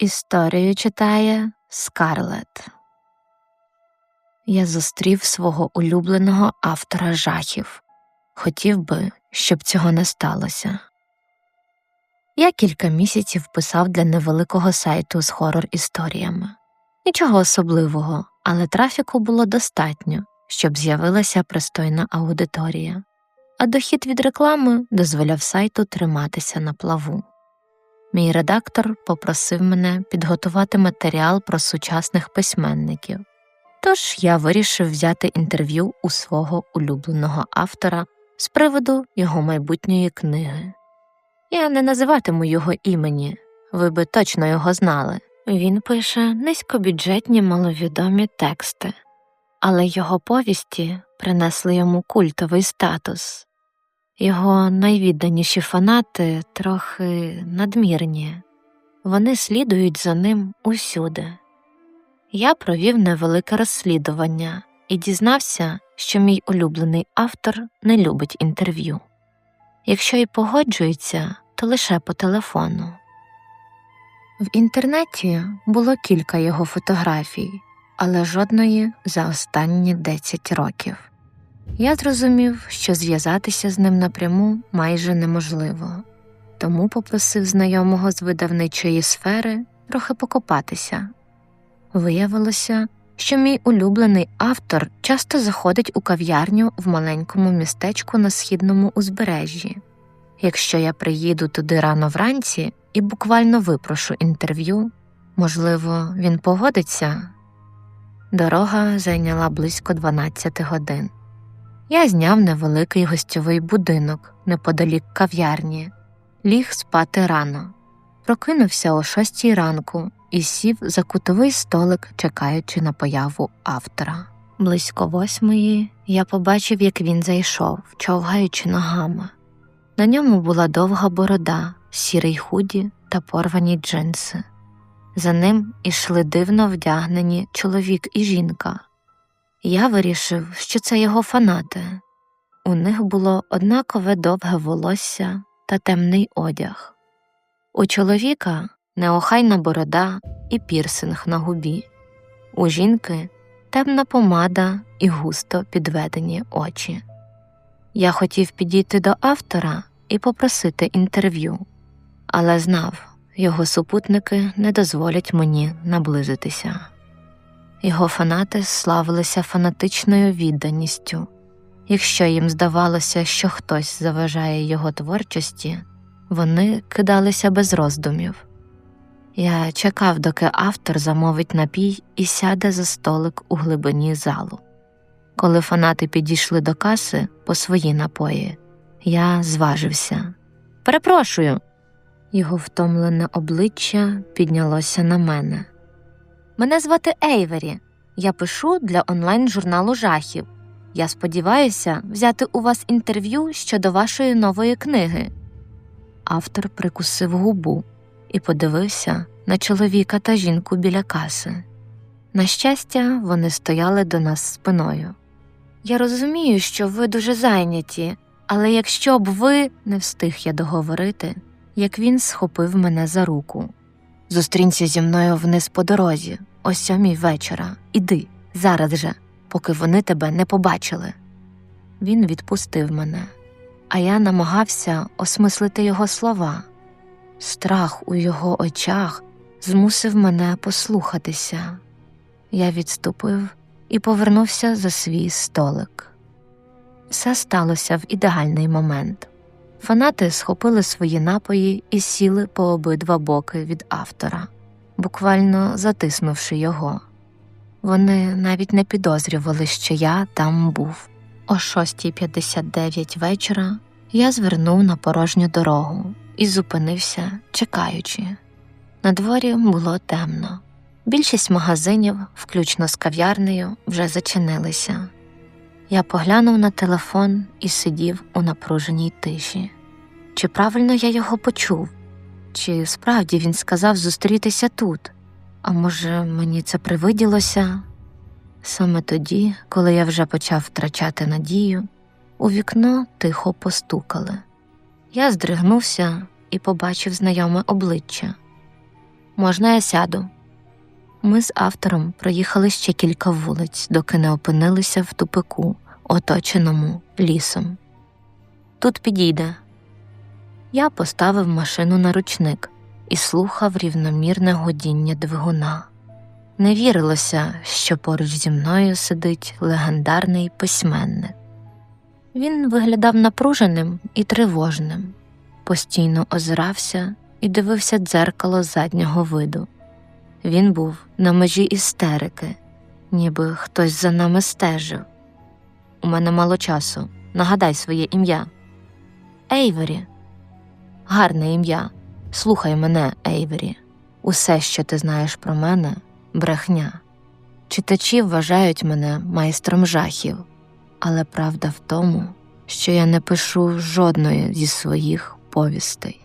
Історію читає Скарлет. Я зустрів свого улюбленого автора жахів. Хотів би, щоб цього не сталося. Я кілька місяців писав для невеликого сайту з хорор історіями. Нічого особливого, але трафіку було достатньо, щоб з'явилася пристойна аудиторія, а дохід від реклами дозволяв сайту триматися на плаву. Мій редактор попросив мене підготувати матеріал про сучасних письменників, тож я вирішив взяти інтерв'ю у свого улюбленого автора з приводу його майбутньої книги. Я не називатиму його імені, ви би точно його знали. Він пише низькобюджетні маловідомі тексти, але його повісті принесли йому культовий статус. Його найвідданіші фанати трохи надмірні, вони слідують за ним усюди. Я провів невелике розслідування і дізнався, що мій улюблений автор не любить інтерв'ю. Якщо й погоджується, то лише по телефону. В інтернеті було кілька його фотографій, але жодної за останні 10 років. Я зрозумів, що зв'язатися з ним напряму майже неможливо, тому попросив знайомого з видавничої сфери трохи покопатися. Виявилося, що мій улюблений автор часто заходить у кав'ярню в маленькому містечку на східному узбережжі. Якщо я приїду туди рано вранці і буквально випрошу інтерв'ю, можливо, він погодиться. Дорога зайняла близько 12 годин. Я зняв невеликий гостьовий будинок неподалік кав'ярні, ліг спати рано, прокинувся о шостій ранку і сів за кутовий столик, чекаючи на появу автора. Близько восьмої я побачив, як він зайшов, човгаючи ногами. На ньому була довга борода, сірий худі та порвані джинси. За ним ішли дивно вдягнені чоловік і жінка. Я вирішив, що це його фанати. У них було однакове довге волосся та темний одяг. У чоловіка неохайна борода і пірсинг на губі, у жінки темна помада і густо підведені очі. Я хотів підійти до автора і попросити інтерв'ю, але знав, його супутники не дозволять мені наблизитися. Його фанати славилися фанатичною відданістю. Якщо їм здавалося, що хтось заважає його творчості, вони кидалися без роздумів. Я чекав, доки автор замовить напій і сяде за столик у глибині залу. Коли фанати підійшли до каси по свої напої, я зважився. Перепрошую. Його втомлене обличчя піднялося на мене. Мене звати Ейвері. Я пишу для онлайн журналу жахів. Я сподіваюся взяти у вас інтерв'ю щодо вашої нової книги. Автор прикусив губу і подивився на чоловіка та жінку біля каси. На щастя, вони стояли до нас спиною. Я розумію, що ви дуже зайняті, але якщо б ви не встиг я договорити, як він схопив мене за руку. Зустрінься зі мною вниз по дорозі, о сьомій вечора. Іди, зараз же, поки вони тебе не побачили. Він відпустив мене, а я намагався осмислити його слова. Страх у його очах змусив мене послухатися. Я відступив і повернувся за свій столик. Все сталося в ідеальний момент. Фанати схопили свої напої і сіли по обидва боки від автора, буквально затиснувши його. Вони навіть не підозрювали, що я там був. О 6.59 вечора я звернув на порожню дорогу і зупинився, чекаючи. На дворі було темно. Більшість магазинів, включно з кав'ярнею, вже зачинилися. Я поглянув на телефон і сидів у напруженій тиші. Чи правильно я його почув? Чи справді він сказав зустрітися тут? А може, мені це привиділося? Саме тоді, коли я вже почав втрачати надію, у вікно тихо постукали. Я здригнувся і побачив знайоме обличчя. Можна я сяду? Ми з автором проїхали ще кілька вулиць, доки не опинилися в тупику, оточеному лісом. Тут підійде. Я поставив машину на ручник і слухав рівномірне гудіння двигуна. Не вірилося, що поруч зі мною сидить легендарний письменник. Він виглядав напруженим і тривожним, постійно озирався і дивився дзеркало заднього виду. Він був на межі істерики, ніби хтось за нами стежив. У мене мало часу. Нагадай своє ім'я. Ейвері. Гарне ім'я. Слухай мене, Ейвері. Усе, що ти знаєш про мене, брехня. Читачі вважають мене майстром жахів, але правда в тому, що я не пишу жодної зі своїх повістей.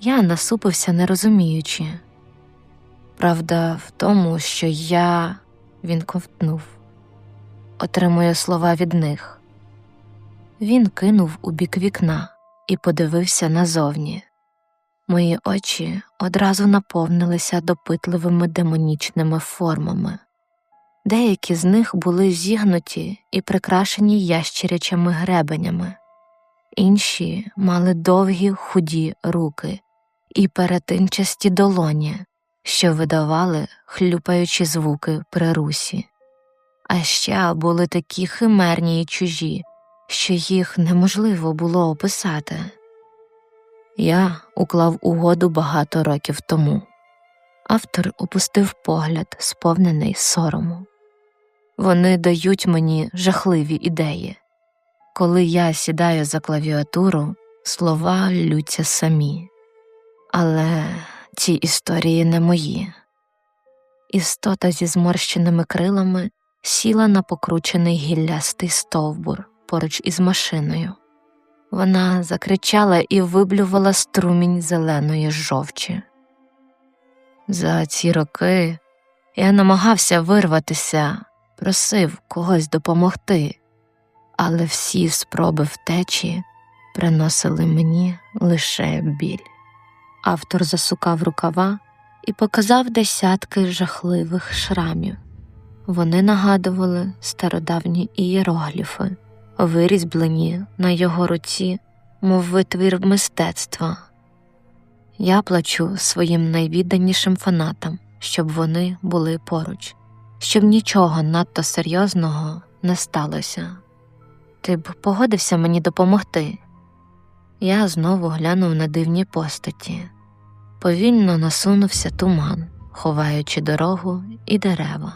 Я насупився, не розуміючи. Правда в тому, що я він ковтнув, отримує слова від них. Він кинув у бік вікна і подивився назовні. Мої очі одразу наповнилися допитливими демонічними формами. Деякі з них були зігнуті і прикрашені ящерячими гребенями, інші мали довгі худі руки і перетинчасті долоні, що видавали хлюпаючі звуки при русі. А ще були такі химерні й чужі, що їх неможливо було описати. Я уклав угоду багато років тому. Автор опустив погляд, сповнений сорому. Вони дають мені жахливі ідеї. Коли я сідаю за клавіатуру, слова лються самі. Але ці історії не мої. Істота зі зморщеними крилами сіла на покручений гіллястий стовбур поруч із машиною. Вона закричала і виблювала струмінь зеленої жовчі. За ці роки я намагався вирватися, просив когось допомогти, але всі спроби втечі приносили мені лише біль. Автор засукав рукава і показав десятки жахливих шрамів. Вони нагадували стародавні ієрогліфи, вирізблені на його руці, мов витвір мистецтва. Я плачу своїм найвідданішим фанатам, щоб вони були поруч, щоб нічого надто серйозного не сталося. Ти б погодився мені допомогти. Я знову глянув на дивні постаті. Повільно насунувся туман, ховаючи дорогу і дерева.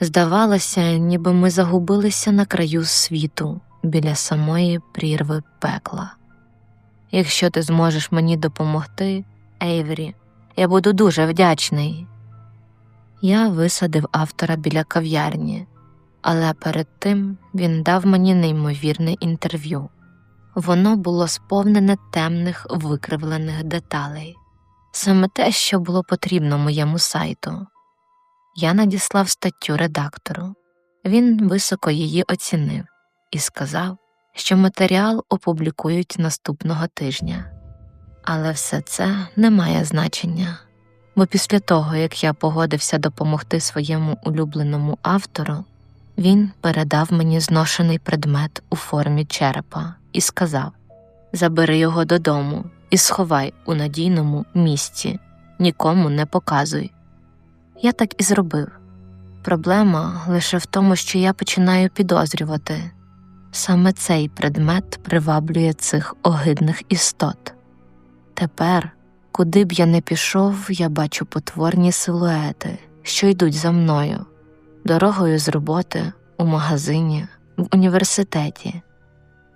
Здавалося, ніби ми загубилися на краю світу біля самої прірви пекла. Якщо ти зможеш мені допомогти, Ейвері, я буду дуже вдячний. Я висадив автора біля кав'ярні, але перед тим він дав мені неймовірне інтерв'ю. Воно було сповнене темних викривлених деталей, саме те, що було потрібно моєму сайту. Я надіслав статтю редактору. Він високо її оцінив і сказав, що матеріал опублікують наступного тижня. Але все це не має значення, бо після того, як я погодився допомогти своєму улюбленому автору, він передав мені зношений предмет у формі черепа і сказав Забери його додому і сховай у надійному місці, нікому не показуй. Я так і зробив. Проблема лише в тому, що я починаю підозрювати саме цей предмет приваблює цих огидних істот. Тепер, куди б я не пішов, я бачу потворні силуети, що йдуть за мною, дорогою з роботи, у магазині, в університеті.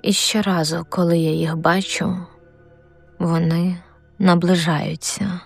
І щоразу, коли я їх бачу, вони наближаються.